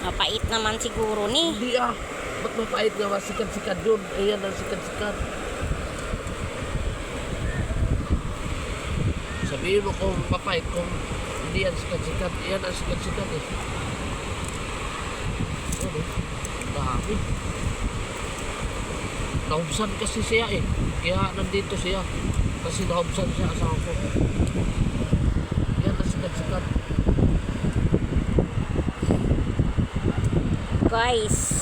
Mapait naman siguro ni. Hindi ah. Ba't mapait nga sikat-sikat yun? Ayan ang sikat-sikat. Sabihin mo kung mapait, kung hindi yan sikat-sikat. Ayan ang sikat-sikat eh. Ano? Ang dami. Nahubsan kasi siya eh. Kaya nandito siya. Kasi nahubsan siya asawa ko. Yan ang sikat-sikat. Guys.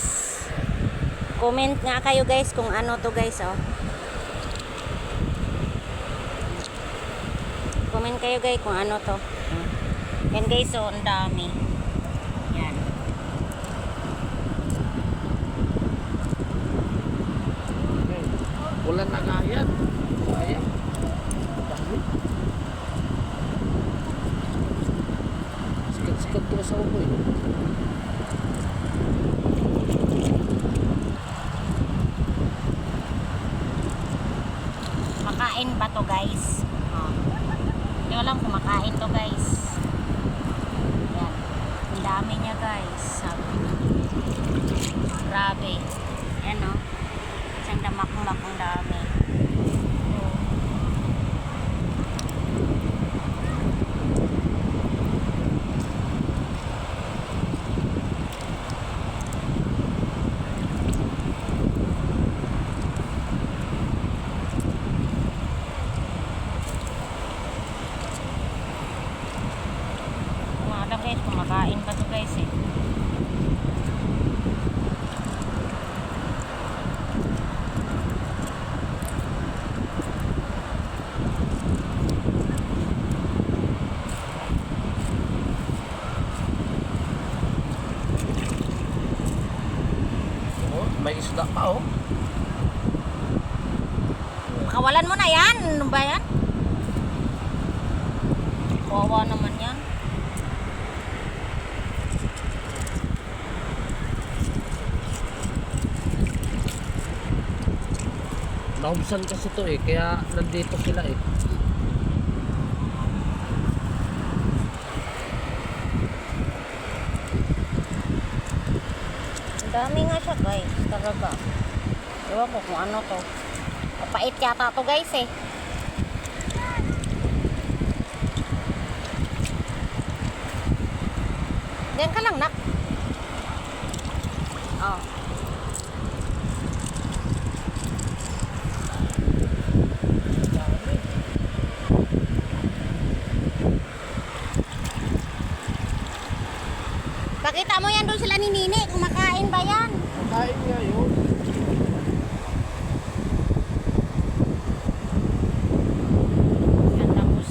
Comment nga kayo guys kung ano to guys oh. Comment kayo guys kung ano to. Yan guys oh, ang dami. Yan. Wala na nga yan. Ayan. Sikat-sikat to sa ulo eh. Makain ba to guys? Oh. Hindi ko alam kung makain to guys. Yan. Ang dami niya guys. Sabi. Grabe. Yan oh. Isang damak-mak ang dami. Oh. Kung alam guys, kumakain pa to guys eh. Oh, may isda pa oh. Pakawalan mo na yan. Ano ba yan? Kawawa naman yan. Nahubsan kasi to eh. Kaya nandito sila eh. Dami nga siya guys. Talaga. Ewan ko kung ano to. Kapait yata to guys eh. Diyan ka lang nak. Oh. Pakita mo yan doon sila ni Nini. Kumakain ba yan? Kain nga yun. Yan, tapos.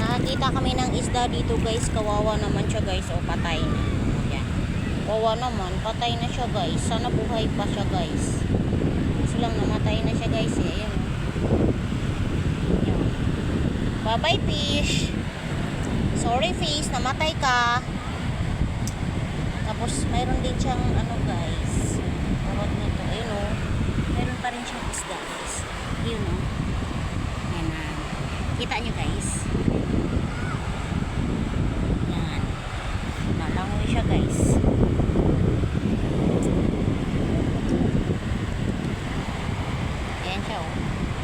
Nakakita kami ng isda dito guys. Kawawa naman siya guys. O patay na. Yan kawawa naman. Patay na siya guys. Sana buhay pa siya guys. Kasi lang namatay na siya guys eh. Ayan o yan. bye bye fish sorry face, namatay ka. Tapos, mayroon din siyang, ano guys, tawag nito, ayun o, oh. mayroon pa rin siyang isda guys. Ayun o. Oh. Ayan na. Kita nyo guys. Ayan. Nalangoy siya guys. Ayan siya o. Oh.